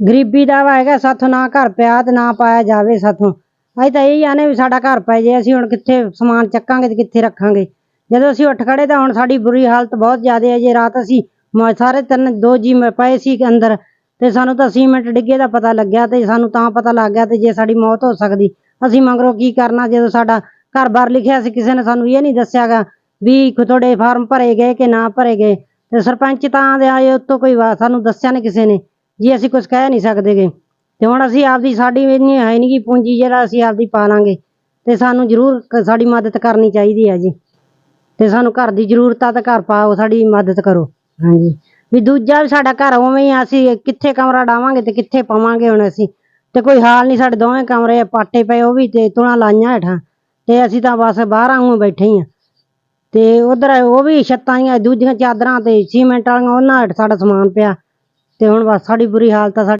ਗਰੀਬੀ ਦਾ ਵਾ ਹੈਗਾ, ਸਾਥੋਂ ਨਾ ਘਰ ਪਿਆ ਤੇ ਨਾ ਪਾਇਆ ਜਾਵੇ ਸਾਥੋਂ। ਅਸੀਂ ਤਾਂ ਇਹੀ ਆਨੇ ਵੀ ਸਾਡਾ ਘਰ ਪੈ ਜੇ, ਅਸੀਂ ਹੁਣ ਕਿੱਥੇ ਸਮਾਨ ਚੱਕਾਂਗੇ ਤੇ ਕਿੱਥੇ ਰੱਖਾਂਗੇ। ਜਦੋਂ ਅਸੀਂ ਉੱਠ ਖੜੇ ਤਾਂ ਹੁਣ ਸਾਡੀ ਬੁਰੀ ਹਾਲਤ ਬਹੁਤ ਜ਼ਿਆਦਾ ਹੈ। ਜੇ ਰਾਤ ਅਸੀਂ ਸਾਰੇ ਤਿੰਨ, ਦੋ ਜੀ ਪਏ ਸੀ ਅੰਦਰ ਤੇ ਸਾਨੂੰ ਤਾਂ ਸੀਮੈਂਟ ਡਿੱਗੇ ਦਾ ਪਤਾ ਲੱਗਿਆ ਤੇ ਸਾਨੂੰ ਤਾਂ ਪਤਾ ਲੱਗ ਗਿਆ ਤੇ ਜੇ ਸਾਡੀ ਮੌਤ ਹੋ ਸਕਦੀ। ਅਸੀਂ ਮਗਰੋਂ ਕੀ ਕਰਨਾ? ਜਦੋਂ ਸਾਡਾ ਘਰ-ਬਾਰ ਲਿਖਿਆ ਸੀ, ਕਿਸੇ ਨੇ ਸਾਨੂੰ ਇਹ ਨਹੀਂ ਦੱਸਿਆਗਾ ਵੀ ਕੋ ਤੁਹਾਡੇ ਫਾਰਮ ਭਰੇ ਗਏ ਕਿ ਨਾ ਭਰੇ ਗਏ। ਤੇ ਸਰਪੰਚ ਤਾਂ ਦੇ ਆਏ, ਉੱਤੋਂ ਕੋਈ ਸਾਨੂੰ ਦੱਸਿਆ ਨਹੀਂ ਕਿਸੇ ਨੇ। ਜੀ ਅਸੀਂ ਕੁਝ ਕਹਿ ਨਹੀਂ ਸਕਦੇਗੇ ਤੇ ਹੁਣ ਅਸੀਂ ਆਪਦੀ ਸਾਡੀ ਇੰਨੀ ਹੈ ਨਹੀਂ ਗੀ ਪੂੰਜੀ ਜਿਹੜਾ ਅਸੀਂ ਆਪਦੀ ਪਾ ਲਾਂਗੇ। ਤੇ ਸਾਨੂੰ ਜ਼ਰੂਰ ਸਾਡੀ ਮਦਦ ਕਰਨੀ ਚਾਹੀਦੀ ਹੈ ਜੀ। ਤੇ ਸਾਨੂੰ ਘਰ ਦੀ ਜ਼ਰੂਰਤ ਆ ਤਾਂ ਘਰ ਪਾਓ ਸਾਡੀ ਮਦਦ ਕਰੋ। ਹਾਂਜੀ। ਵੀ ਦੂਜਾ ਵੀ ਸਾਡਾ ਘਰ ਉਵੇਂ ਹੀ ਆ, ਅਸੀਂ ਕਿੱਥੇ ਕਮਰਾ ਡਾਵਾਂਗੇ ਤੇ ਕਿੱਥੇ ਪਾਵਾਂਗੇ ਹੁਣ ਅਸੀਂ। ਤੇ ਕੋਈ ਹਾਲ ਨਹੀਂ ਸਾਡੇ ਦੋਵੇਂ ਕਮਰੇ ਪਾਟੇ ਪਏ ਉਹ ਵੀ ਤੇ ਤੁਣਾ ਲਾਈਆਂ ਹੇਠਾਂ। ਤੇ ਅਸੀਂ ਤਾਂ ਬਸ ਬਾਹਰਾਂ ਆਉਂ ਬੈਠੇ ਹੀ ਆ। ਤੇ ਉਧਰ ਉਹ ਵੀ ਛੱਤਾਂ ਹੀ ਦੂਜੀਆਂ ਚਾਦਰਾਂ ਤੇ ਸੀਮੈਂਟ ਵਾਲੀਆਂ ਉਹਨਾਂ ਹੇਠ ਸਾਡਾ ਸਮਾਨ ਪਿਆ। ਤੇ ਹੁਣ ਬਸ ਸਾਡੀ ਬੁਰੀ ਹਾਲਤ ਆ ਸਾਡੀ